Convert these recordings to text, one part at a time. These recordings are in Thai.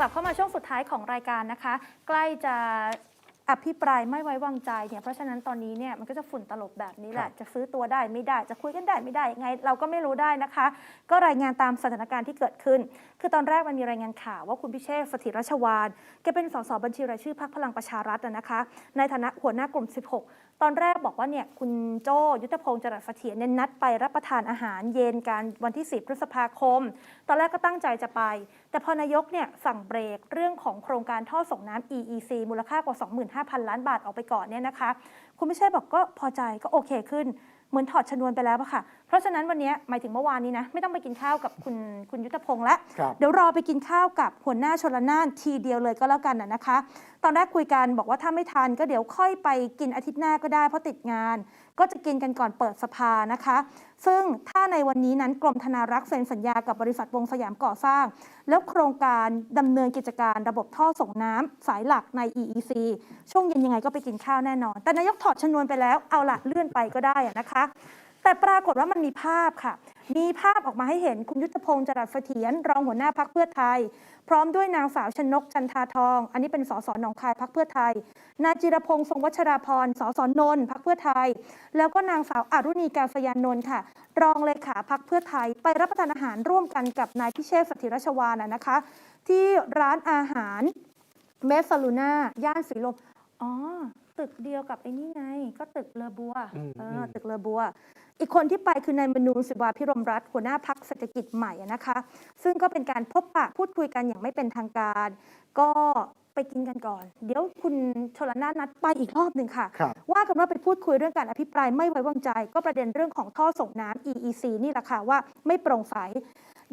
กลับเข้ามาช่วงสุดท้ายของรายการนะคะ ใกล้จะ อภิปรายไม่ไว้วางใจเนี่ยเพราะฉะนั้นตอนนี้เนี่ยมันก็จะฝุ่นตลบแบบนี้แหละครับจะซื้อตัวได้ไม่ได้จะคุยกันได้ไม่ได้ยังไง เราก็ไม่รู้ได้นะคะ ก็รายงานตามสถานการณ์ที่เกิดขึ้น คือตอนแรกมันมีรายงานข่าวว่าคุณพิเชษฐ์สถิรราชวานแกเป็นสสบัญชีรายชื่อพรรคพลังประชารัฐอะนะคะ ในฐานะหัวหน้ากลุ่ม 16 ตอนแรกบอกว่าเนี่ยคุณโจยุทธพงศ์จรัสเสถียรเนี่ยนัดไปรับประทานอาหารเย็นกันวันที่ 10 พฤษภาคม ตอนแรกก็ตั้งใจจะไป แต่พอนายกเนี่ยสั่งเบรกเรื่องของโครงการท่อส่งน้ำ EEC มูลค่ากว่า 25,000 5,000 ล้านบาทออกไปก่อนเนี่ยนะคะ คุณพิเชษบอกก็พอใจก็โอเคขึ้น เหมือนถอดชนวนไปแล้วอะค่ะ เพราะฉะนั้นวันนี้หมายถึงเมื่อวานนี้นะ ไม่ต้องไปกินข้าวกับคุณคุณยุทธพงศ์ละครับเดี๋ยวรอไปกินข้าวกับหัวหน้าชนละนานทีเดียวเลยก็แล้วกันนะนะคะ ตอนแรกคุยกันบอกว่าถ้าไม่ทันก็เดี๋ยวค่อยไปกินอาทิตย์หน้าก็ได้เพราะติดงาน ก็จะกินกันก่อนเปิดสภานะคะ ซึ่งถ้าในวันนี้นั้นกรมธนารักษ์เซ็นสัญญากับบริษัทวงสยามก่อสร้าง แล้วโครงการดำเนินกิจการระบบท่อส่งน้ำสายหลักใน EEC ช่วงเย็นยังไงก็ไปกินข้าวแน่นอน แต่นายกถอดชนวนไปแล้วเอาละเลื่อนไปก็ได้อะนะคะ แต่ปรากฏว่ามันมีภาพค่ะ มีภาพออกมาให้เห็นคุณยุทธพงศ์จรัสเสถียรรองหัวหน้าพักเพื่อไทย พร้อมด้วยนางสาวชนกจันทาทอง อันนี้เป็นสสหนองคายพักเพื่อไทย นายจิรพงศ์ทรงวัชราพรสสนนท์พักเพื่อไทย แล้วก็นางสาวอรุณีกาศยานนท์ค่ะ รองเลขาพักเพื่อไทย ไปรับประทานอาหารร่วมกันกับนายพิเชษฐ์สถิรชวานะนะคะ ที่ร้านอาหารเมสลูน่าย่านสีลมอ๋อตึกเดียวกับไอ้นี่ไง ก็ตึกเลอบัวอืมเออือมตึกเลอบัว อีกคนที่ไปคือนายมนูนศิวาพิรมรัตน์หัวหน้าพักเศรษฐกิจใหม่อะนะคะ ซึ่งก็เป็นการพบปะพูดคุยกันอย่างไม่เป็นทางการ ก็ไปกินกันก่อน เดี๋ยวคุณชลนาถนัดไปอีกรอบหนึ่งค่ะครับว่ากันว่าไปพูดคุยเรื่องการอภิปรายไม่ไว้วางใจ ก็ประเด็นเรื่องของท่อส่งน้ำ EEC นี่แหละค่ะว่าไม่โปร่งใส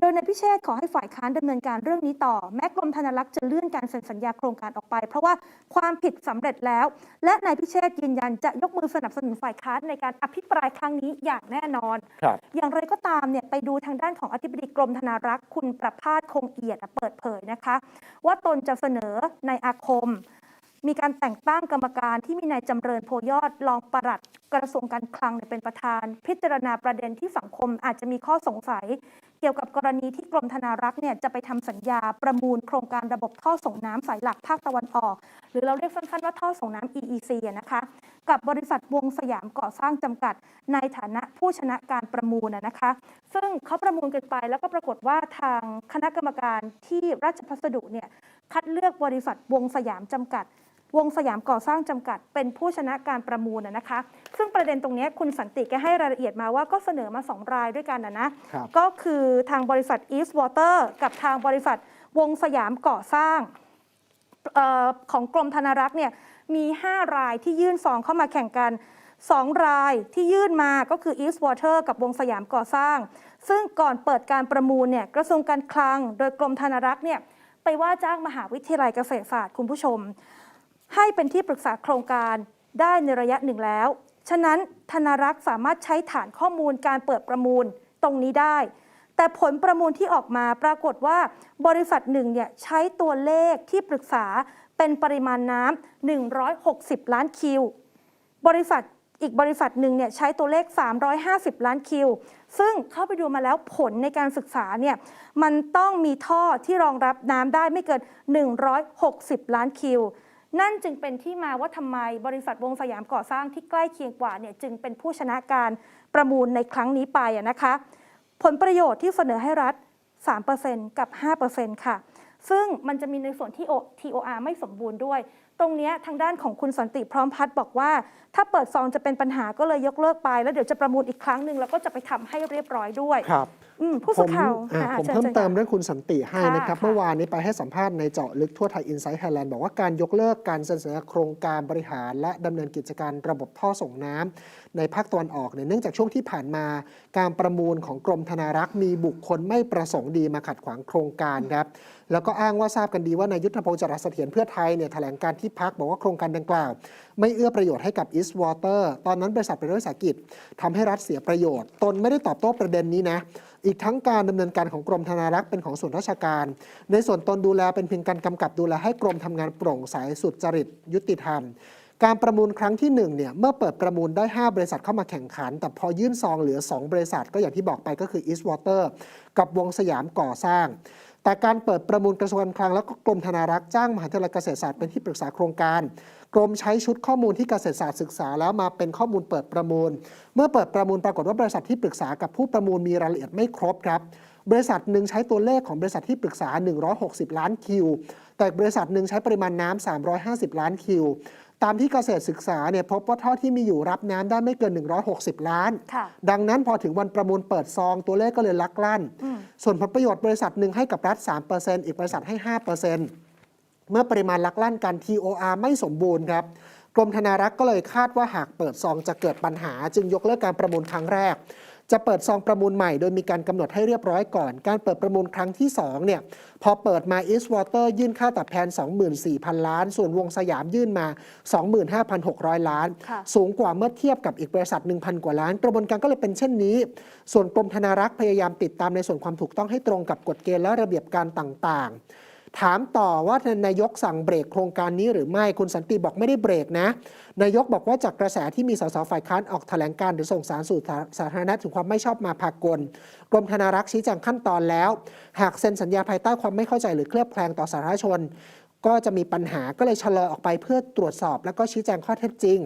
โดยนายพิเชษฐ์ขอให้ฝ่ายค้านดำเนินการเรื่องนี้ต่อ แม้กรมธนารักษ์จะเลื่อนการเซ็นสัญญาโครงการออกไป เพราะว่าความผิดสำเร็จแล้ว และนายพิเชษฐ์ยืนยันจะยกมือสนับสนุนฝ่ายค้านในการอภิปรายครั้งนี้อย่างแน่นอนครับอย่างไรก็ตามเนี่ยไปดูทางด้านของอธิบดีกรมธนารักษ์คุณประภาสคงเอียดอะเปิดเผยนะคะ ว่าตนจะเสนอในอาคมมีการแต่งตั้งกรรมการที่มีนายจำเริญโพยอดรองปลัดกระทรวงการคลังเนี่ยเป็นประธาน พิจารณาประเด็นที่สังคมอาจจะมีข้อสงสัย เกี่ยวกับกรณีที่กรมธนารักษ์เนี่ยจะไปทำสัญญาประมูลโครงการระบบท่อส่งน้ำสายหลักภาคตะวันออก หรือเราเรียกสั้นๆว่าท่อส่งน้ำ EEC นะคะกับบริษัทวงสยามก่อสร้างจำกัด ในฐานะผู้ชนะการประมูลอะนะคะ ซึ่งเขาประมูลกันไปแล้วก็ปรากฏว่าทางคณะกรรมการที่ราชพัสดุเนี่ยคัดเลือกบริษัทวงสยามจำกัด วงสยามก่อสร้างจำกัด เป็นผู้ชนะการประมูลนะนะคะ ซึ่งประเด็นตรงเนี้ยคุณสันติแกให้รายละเอียดมาว่าก็เสนอมาสองรายด้วยกันนะนะครับก็คือทางบริษัท East Water กับทางบริษัทวงสยามก่อสร้างเออของกรมธนารักษ์เนี่ยมี 5 รายที่ยื่นซองเข้ามาแข่งกัน 2 รายที่ยื่นมาก็คือ East Water กับวงสยามก่อสร้าง ซึ่งก่อนเปิดการประมูลเนี่ยกระทรวงการคลัง โดยกรมธนารักษ์เนี่ยไปว่าจ้างมหาวิทยาลัยเกษตรศาสตร์คุณผู้ชม ให้เป็นที่ปรึกษาโครงการได้ในระยะหนึ่งแล้ว ฉะนั้นธนารักษ์สามารถใช้ฐานข้อมูลการเปิดประมูลตรงนี้ได้ แต่ผลประมูลที่ออกมาปรากฏว่าบริษัทหนึ่งเนี่ยใช้ตัวเลขที่ปรึกษาเป็นปริมาณน้ำ160 ล้านคิว บริษัทอีกบริษัทหนึ่งเนี่ยใช้ตัวเลข 350 ล้านคิว ซึ่งเข้าไปดูมาแล้วผลในการศึกษาเนี่ยมันต้องมีท่อที่รองรับน้ำได้ไม่เกิน 160 ล้านคิว นั่นจึงเป็นที่มาว่าทำไมบริษัทวงสยามก่อสร้างที่ใกล้เคียงกว่าเนี่ยจึงเป็นผู้ชนะการประมูลในครั้งนี้ไปนะคะ ผลประโยชน์ที่เสนอให้รัฐ 3%กับ 5%ค่ะ ซึ่งมันจะมีในส่วนที่ TOR ไม่สมบูรณ์ด้วย ตรงเนี้ยทางด้านของคุณสันติพร้อมพัฒน์บอกว่า ถ้าเปิดซองจะเป็นปัญหาก็เลยยกเลิกไป แล้วเดี๋ยวจะประมูลอีกครั้งหนึ่งแล้วก็จะไปทำให้เรียบร้อยด้วยครับอืมผู้ผสื่อมข่าวอะอ่าผมชิญเพิ่มชิญเติมค่ะเรื่องคุณสันติให้ค่ะนะครับค่ะเมื่อวานนี้ไปให้สัมภาษณ์ในเจาะลึกทั่วไทยอินไซต์ไทยแลนด์บอกว่าการยกเลิกการเซ็นสัญญาโครงการบริหาร และดำเนินกิจการระบบท่อส่งน้ำในภาคตะวันออกเนี่ยเนื่องจากช่วงที่ผ่านมา การประมูลของกรมธนารักษ์มีบุคคลไม่ประสงค์ดีมาขัดขวางโครงการครับ แล้วก็อ้างว่าทราบกันดีว่านายยุทธพงศ์จรัสเสถียรเพื่อไทยเนี่ยแถลงการที่พักบอกว่าโครงการดังกล่าว ไม่เอื้อประโยชน์ให้กับ East Water ตอนนั้นบริษัทเป็นรัฐวิสาหกิจทำให้รัฐเสียประโยชน์ ตนไม่ได้ตอบโต้ประเด็นนี้นะอีกทั้งการดำเนินการของกรมธนารักษ์เป็นของส่วนราชการ ในส่วนตนดูแลเป็นเพียงการกำกับดูแลให้กรมทำงานโปร่งใสสุดจริตยุติธรรมการประมูลครั้งที่ 1 เนี่ย เมื่อเปิดประมูลได้ 5 บริษัทเข้ามาแข่งขัน แต่พอยื่นซองเหลือ 2 บริษัทก็อย่างที่บอกไปก็คือ East Water กับวงสยามก่อสร้าง แต่การเปิดประมูลกระทรวงการคลังแล้วก็กรมธนารักษ์จ้างมหาวิทยาลัยเกษตรศาสตร์เป็นที่ปรึกษาโครงการ กรมใช้ชุดข้อมูลที่เกษตรศาสตร์ศึกษาแล้วมาเป็นข้อมูลเปิดประมูล เมื่อเปิดประมูลปรากฏว่าบริษัทที่ปรึกษากับผู้ประมูลมีรายละเอียดไม่ครบครับบริษัทหนึ่งใช้ตัวเลขของบริษัทที่ปรึกษา 160 ล้านคิว แต่บริษัทหนึ่งใช้ปริมาณน้ำ350 ล้านคิว ตามที่เกษตรศึกษาเนี่ยพบว่าท่อที่มีอยู่รับน้ำได้ไม่เกิน 160 ล้านค่ะดังนั้นพอถึงวันประมูลเปิดซองตัวเลขก็เลยลักลั่นอืมส่วนผลประโยชน์บริษัทหนึ่งให้กับรัฐ 3%อีกบริษัทให้ 5%เมื่อปริมาณลักลั่นกัน TOR ไม่สมบูรณ์ครับกรมธนารักษ์ก็เลยคาดว่าหากเปิดซองจะเกิดปัญหา จึงยกเลิกการประมูลครั้งแรก จะเปิดซองประมูลใหม่โดยมีการกำหนดให้เรียบร้อยก่อน การเปิดประมูลครั้งที่2เนี่ยพอเปิดมา East Water ยื่นค่าตอบแทน 24,000 ล้าน ส่วนวงสยามยื่นมา 25,600 ล้านค่ะสูงกว่าเมื่อเทียบกับอีกบริษัท 1,000 กว่าล้าน กระบวนการก็เลยเป็นเช่นนี้ ส่วนกรมธนารักษ์พยายามติดตามในส่วนความถูกต้องให้ตรงกับกฎเกณฑ์และระเบียบการต่างๆ ถามต่อว่านายกสั่งเบรกโครงการนี้หรือไม่คุณสันติบอกไม่ได้เบรกนะ นายกบอกว่าจากกระแสที่มีสสฝ่ายค้านออกแถลงการหรือส่งสารสู่สาธารณะถึงความไม่ชอบมาพากลกรมธนารักษ์ชี้แจงขั้นตอนแล้ว หากเซ็นสัญญาภายใต้ความไม่เข้าใจหรือเคลือบแคลงต่อสาธารณชน ก็จะมีปัญหาก็เลยชะลอออกไปเพื่อตรวจสอบ แล้วก็ชี้แจงข้อเท็จจริง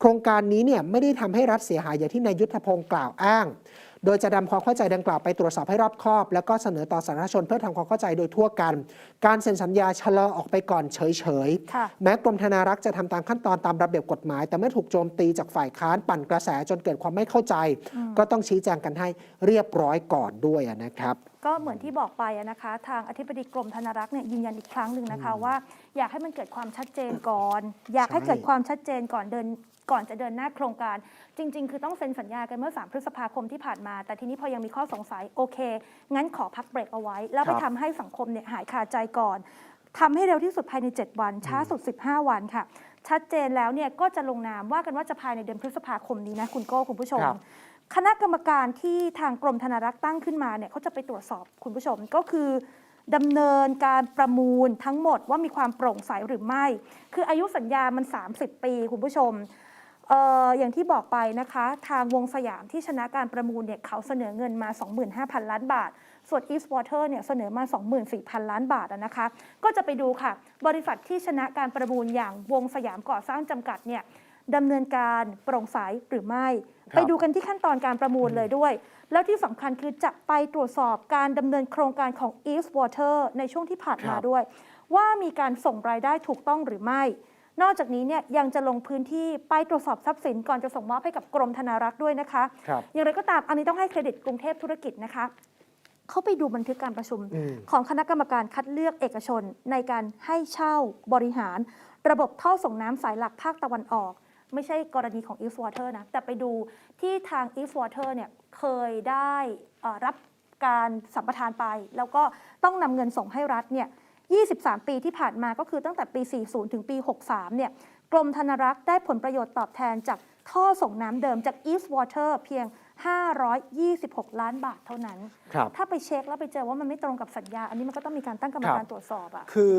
โครงการนี้เนี่ยไม่ได้ทำให้รัฐเสียหายอย่างที่นายยุทธพงศ์กล่าวอ้าง โดยจะนำความเข้าใจดังกล่าวไปตรวจสอบให้รอบคอบ แล้วก็เสนอต่อสาธารณชนเพื่อทำความเข้าใจโดยทั่วกัน การเซ็นสัญญาชะลอออกไปก่อนเฉยๆค่ะแม้กรมธนารักษ์จะทำตามขั้นตอนตามระเบียบกฎหมาย แต่เมื่อถูกโจมตีจากฝ่ายค้านปั่นกระแสจนเกิดความไม่เข้าใจ ก็ต้องชี้แจงกันให้เรียบร้อยก่อนด้วยอะนะครับ ก็เหมือนที่บอกไปอะนะคะ ทางอธิบดีกรมธนารักษ์เนี่ยยืนยันอีกครั้งหนึ่งนะคะว่า อยากให้มันเกิดความชัดเจนก่อน อยากให้เกิดความชัดเจนก่อนเดินก่อนจะเดินหน้าโครงการ จริง ๆ คือต้องเซ็นสัญญากันเมื่อ 3 พฤษภาคมที่ผ่านมา แต่ทีนี้พอยังมีข้อสงสัยโอเค งั้นขอพักเบรกเอาไว้ แล้วไปครับทำให้สังคมเนี่ยหายคาใจก่อนทำให้เร็วที่สุดภายใน 7 วัน ช้าสุด 15 วันค่ะ ชัดเจนแล้วเนี่ยก็จะลงนามว่ากันว่าจะภายในเดือนพฤษภาคมนี้นะคุณโก้คุณผู้ชม คณะกรรมการที่ทางกรมธนารักษ์ตั้งขึ้นมาเนี่ยเขาจะไปตรวจสอบคุณผู้ชมก็คือดำเนินการประมูลทั้งหมดว่ามีความโปร่งใสหรือไม่ คืออายุสัญญามัน 30 ปีคุณผู้ชมเอออย่างที่บอกไปนะคะ ทางวงสยามที่ชนะการประมูลเนี่ยเขาเสนอเงินมา 25,000 ล้านบาท ส่วน East Water เนี่ยเสนอมา 24,000 ล้านบาทนะคะ ก็จะไปดูค่ะ บริษัทที่ชนะการประมูลอย่างวงสยามก่อสร้างจำกัดเนี่ย ดำเนินการโปร่งใสหรือไม่ครับไปดูกันที่ขั้นตอนการประมูลเลยด้วย แล้วที่สำคัญคือจะไปตรวจสอบการดำเนินโครงการของ East Water ในช่วงที่ผ่านมาครับด้วย ว่ามีการส่งรายได้ถูกต้องหรือไม่ นอกจากนี้เนี่ยยังจะลงพื้นที่ไปตรวจสอบทรัพย์สินก่อนจะส่งมอบให้กับกรมธนารักษ์ด้วยนะคะครับอย่างไรก็ตามอันนี้ต้องให้เครดิตกรุงเทพธุรกิจนะคะเขาไปดูบันทึกการประชุมอืม ของคณะกรรมการคัดเลือกเอกชน ในการให้เช่าบริหาร ระบบท่อส่งน้ำสายหลักภาคตะวันออก ไม่ใช่กรณีของ East Water นะ แต่ไปดูที่ทาง East Water เนี่ยเคยได้รับการสัมปทานไป แล้วก็ต้องนำเงินส่งให้รัฐเนี่ย 23 ปีที่ผ่านมาก็คือตั้งแต่ปี 40 ถึงปี 63 เนี่ย กรมธนารักษ์ได้ผลประโยชน์ตอบแทนจากท่อส่งน้ำเดิมจาก East Water เพียง 526 ล้านบาทเท่านั้น ครับ ถ้าไปเช็คแล้วไปเจอว่ามันไม่ตรงกับสัญญา อันนี้มันก็ต้องมีการตั้งกรรมการตรวจสอบอะ คือ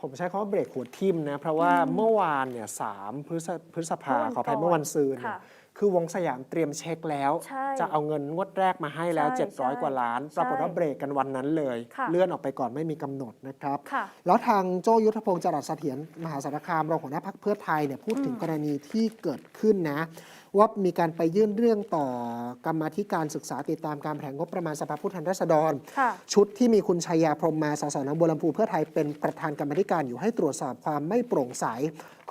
ผมใช้คำว่าเบรกหัวทิ่มนะ เพราะว่าเมื่อวานเนี่ยสามพฤษพฤษภาเมื่อวันขออภัยก่อนเมื่อวันซืนเนี่ยค่ะคือวงสยามเตรียมเช็คแล้ว ใช่จะเอาเงินงวดแรกมาให้แล้วใช่ใช่700 กว่าล้าน ปรากฏว่าเบรกกันวันนั้นเลย ค่ะ เลื่อนออกไปก่อนไม่มีกำหนดนะครับ ค่ะ แล้วทางโจยุทธพงศ์จรัสเสถียรมหาสารคามรองหัวหน้าพักเพื่อไทยเนี่ยพูดถึงกรณีที่เกิดขึ้นนะว่ามีการไปยื่นเรื่องต่อกรรมาธิการศึกษาติดตามการแผนงบประมาณสภาผู้แทนราษฎรค่ะชุดที่มีคุณชัยยาพรหมมาสสหนองบัวลำพูเพื่อไทยเป็นประธานกรรมาธิการอยู่ให้ตรวจสอบความไม่โปร่งใส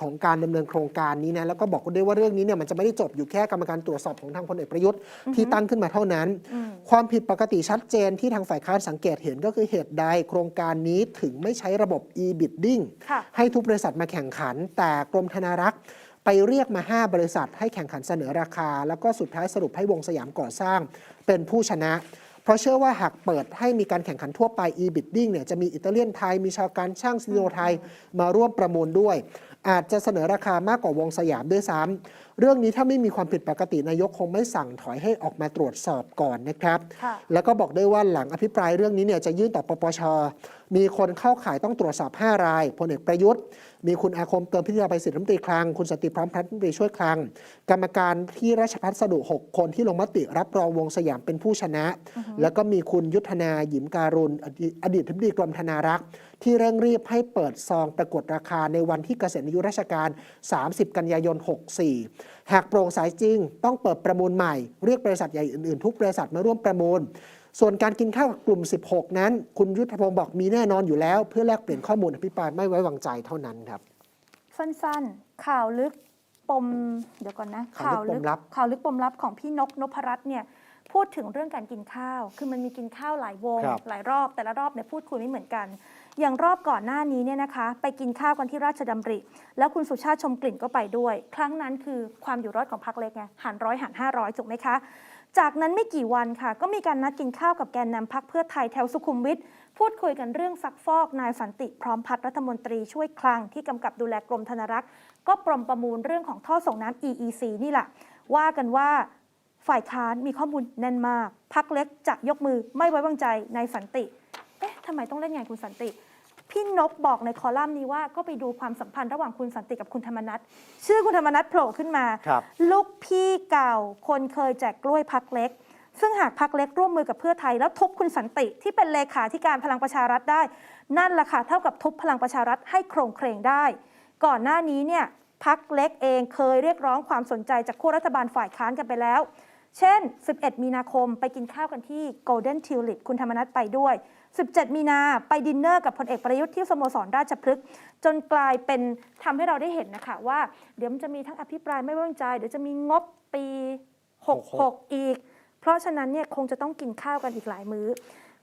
ของการดำเนินโครงการนี้นะแล้วก็บอกด้วยว่าเรื่องนี้เนี่ยมันจะไม่ได้จบอยู่แค่กรรมการตรวจสอบของทางพลเอกประยุทธ์ที่ตั้งขึ้นมาเท่านั้นอืมความผิดปกติชัดเจนที่ทางฝ่ายค้านสังเกตเห็นก็คือเหตุใดโครงการนี้ถึงไม่ใช้ระบบ e-bidding ค่ะให้ทุกบริษัทมาแข่งขัน แต่กรมธนารักษ์ ไปเรียกมา 5 บริษัทให้แข่งขันเสนอราคา แล้วก็สุดท้ายสรุปให้วงสยามก่อสร้างเป็นผู้ชนะ เพราะเชื่อว่าหากเปิดให้มีการแข่งขันทั่วไป e-bidding เนี่ยจะมีอิตาเลียนไทย มีชาวการช่างซิโนไทยมาร่วมประมูลด้วย อาจจะเสนอราคามากกว่าวงสยามด้วยซ้เรื่องนี้ถ้าไม่มีความผิดปกตินายกคงไม่สั่งถอยให้ออกมาตรวจสอบก่อนนะครับค่ะแล้วก็บอกด้วยว่าหลังอภิปรายเรื่องนี้เนี่ยจะยื่นต่อปปชมีคนเข้าข่ายต้องตรวจสอบ 5 รายพลเอกประยุทธ์ มีคุณอาคมเติมพิทยาภัยศิษย์รัฐมนตรีคลัง คุณสนติพร้อมพัฒน์รัฐมนตรีช่วยคลัง กรรมการที่ราชพัสดุ6คนที่ลงมติรับรองวงสยามเป็นผู้ชนะ แล้วก็มีคุณยุทธนาหยิมการุณอดีตอดีตทิบดีกรมธนารักษ์ ที่เร่งรีบให้เปิดซองประกวดราคาในวันที่เกษียณอายุราชการ 30 กันยายน 64 หากโปร่งใสจริง ต้องเปิดประมูลใหม่ เรียกบริษัทใหญ่อื่นๆ ทุกบริษัทมาร่วมประมูล ส่วนการกินข้าวกับกลุ่ม 16 นั้น คุณยุทธพงศ์บอกมีแน่นอนอยู่แล้ว เพื่อแลกเปลี่ยนข้อมูลอภิปรายไม่ไว้วางใจเท่านั้นครับ สั้นๆ ข่าวลึกปมเดี๋ยวก่อนนะข่าวลึกปมลับข่าวลึกปมลับของพี่นกนพรัตน์เนี่ยพูดถึงเรื่องการกินข้าว คือมันมีกินข้าวหลายวงครับหลายรอบ แต่ละรอบเนี่ยพูดคุยไม่เหมือนกัน อย่างรอบก่อนหน้านี้เนี่ยนะคะ ไปกินข้าวกันที่ราชดำริ แล้วคุณสุชาติชมกลิ่นก็ไปด้วย ครั้งนั้นคือความอยู่รอดของพรรคเล็กไงหันร้อยหันห้าร้อยถูกไหมคะ จากนั้นไม่กี่วันค่ะ ก็มีการนัดกินข้าวกับแกนนำพักเพื่อไทยแถวสุขุมวิทพูดคุยกันเรื่องซักฟอกนายสันติพร้อมพัฒนรัฐมนตรีช่วยคลังที่กำกับดูแลกรมธนารักษ์ ก็ปรมประมูลเรื่องของท่อส่งน้ำ EEC นี่แหละ ว่ากันว่าฝ่ายค้านมีข้อมูลแน่นมาก พักเล็กจะยกมือไม่ไว้วางใจนายสันติ เอ๊ะทำไมต้องเล่นงานคุณสันติ พี่นกบอกในคอลัมน์นี้ว่าก็ไปดูความสัมพันธ์ระหว่างคุณสันติกับคุณธรรมนัทชื่อคุณธรรมนัทโผล่ขึ้นมา ครับ ลูกพี่เก่า คนเคยแจกกล้วยพักเล็ก ซึ่งหากพักเล็กร่วมมือกับเพื่อไทย แล้วทุบคุณสันติที่เป็นเลขาธิการพลังประชารัฐได้ นั่นแหละค่ะเท่ากับทุบพลังประชารัฐให้โครงเครงได้ ก่อนหน้านี้เนี่ยพักเล็กเองเคยเรียกร้องความสนใจจากขั้วรัฐบาลฝ่ายค้านกันไปแล้ว เช่น 11 มีนาคมไปกินข้าวกันที่ Golden Tulip คุณธรรมนัฐไปด้วย 17 มีนาไปดินเนอร์กับพลเอกประยุทธ์ที่สโมสรราชพฤกษ์จนกลายเป็นทำให้เราได้เห็นนะคะว่า เดี๋ยวมันจะมีทั้งอภิปรายไม่ไว้วางใจ เดี๋ยวจะมีงบปี 66 อีก เพราะฉะนั้นเนี่ยคงจะต้องกินข้าวกันอีกหลายมื้อ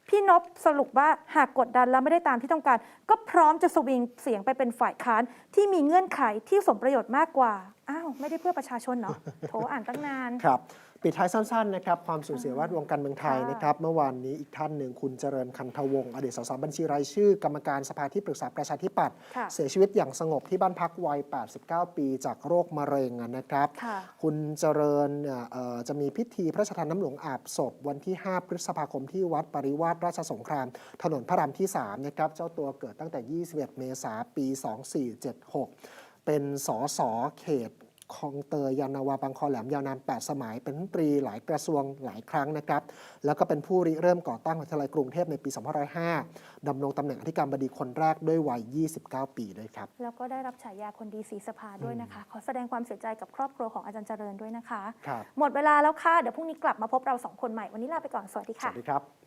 พี่นพสรุปว่าหากกดดันแล้วไม่ได้ตามที่ต้องการ ก็พร้อมจะสวิงเสียงไปเป็นฝ่ายค้านที่มีเงื่อนไขที่สมประโยชน์มากกว่าอ้าวไม่ได้เพื่อประชาชนเนาะโถอ่านตั้งนานครับ ปิดท้ายสั้นๆนะครับความสูญเสียแวดวงการเมืองไทยค่ะนะครับเมื่อวานนี้อีกท่านหนึ่งคุณเจริญคันธวงศ์อดีตสสบัญชีรายชื่อกรรมการสภาที่ปรึกษาประชาธิปัตย์ค่ะเสียชีวิตอย่างสงบที่บ้านพักวัย 89 ปีจากโรคมะเร็งอะนะครับ ค่ะคุณเจริญเนี่ยเอ่อจะมีพิธีพระราชทานน้ำหลวงอาบศพ วันที่ 5 พฤษภาคมที่วัดปริวาสราชสงคราม ถนนพระรามที่ 3 นะครับ เจ้าตัวเกิดตั้งแต่ 21 เมษายนปี 2476 เป็นสสเขต คลองเตยยานนาวาบางคอแหลมยาวนาน 8 สมัย เป็นรัฐมนตรีหลายกระทรวงหลายครั้งนะครับ แล้วก็เป็นผู้ริเริ่มก่อตั้งวิทยาลัยกรุงเทพในปี 2505ดำรงตำแหน่งอธิการบดีคนแรกด้วยวัย 29 ปีด้วยครับ แล้วก็ได้รับฉายาคนดีสีสภาด้วยนะคะ ขอแสดงความเสียใจกับครอบครัวของอาจารย์เจริญด้วยนะคะ ครับ หมดเวลาแล้วค่ะ เดี๋ยวพรุ่งนี้กลับมาพบเราสองคนใหม่ วันนี้ลาไปก่อน สวัสดีสค่ะ วัสดีครับ